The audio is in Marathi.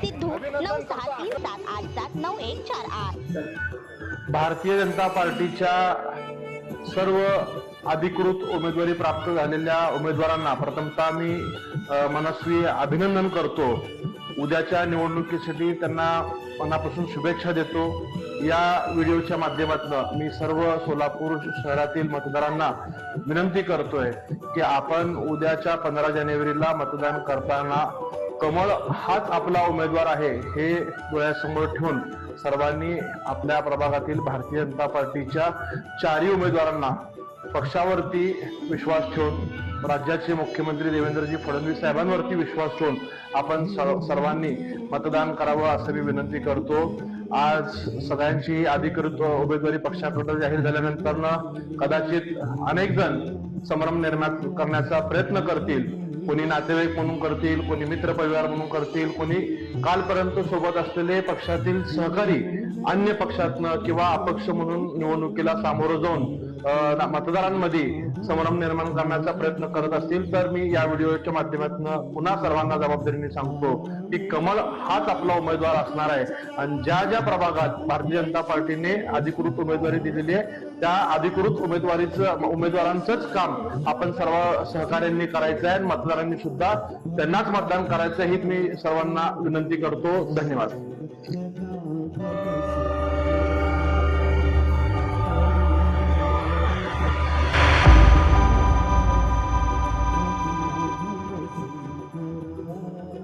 सिद्धू नऊ सहा तीन सात आठ सात नऊ एक चार आठ. भारतीय जनता पार्टीच्या सर्व अधिकृत उमेदवारी प्राप्त झालेल्या उमेदवारांना प्रथमतः मी मनस्वी अभिनंदन करतो. उद्याच्या निवडणुकीसाठी त्यांना मनापासून शुभेच्छा देतो. या व्हिडिओच्या माध्यमातून मी सर्व सोलापूर शहरातील मतदारांना विनंती करतोय की आपण उद्याच्या पंधरा जानेवारीला मतदान करताना कमळ हाच आपला उमेदवार आहे हे डोळ्यासमोर ठेवून सर्वांनी आपल्या प्रभागातील भारतीय जनता पार्टीच्या चारही उमेदवारांना पक्षावरती विश्वास ठेवून राज्याचे मुख्यमंत्री देवेंद्रजी फडणवीस साहेबांवरती विश्वास ठेवून आपण सर्व- सर्वांनी मतदान करावं असं मी विनंती करतो. आज सगळ्यांची अधिकृत उमेदवारी पक्षाकडे जाहीर झाल्यानंतर कदाचित अनेक जण संभ्रम निर्माण करण्याचा प्रयत्न करतील. कोणी नातेवाईक म्हणून करतील कोणी मित्र परिवार म्हणून करतील कोणी कालपर्यंत सोबत असलेले पक्षातील सहकारी अन्य पक्षातनं किंवा अपक्ष म्हणून निवडणुकीला सामोरं जाऊन मतदारांमध्ये संभ्रम निर्माण करण्याचा प्रयत्न करत असतील तर मी या व्हिडिओच्या माध्यमातून पुन्हा सर्वांना जबाबदारीने सांगतो की कमल हाच आपला उमेदवार असणार आहे. आणि ज्या ज्या प्रभागात भारतीय जनता पार्टीने अधिकृत उमेदवारी दिलेली आहे त्या अधिकृत उमेदवारीचं उमेदवारांचंच काम आपण सर्व सहकार्यांनी करायचं आहे मतदारांनी सुद्धा त्यांनाच मतदान करायचं ही मी सर्वांना विनंती करतो. धन्यवाद.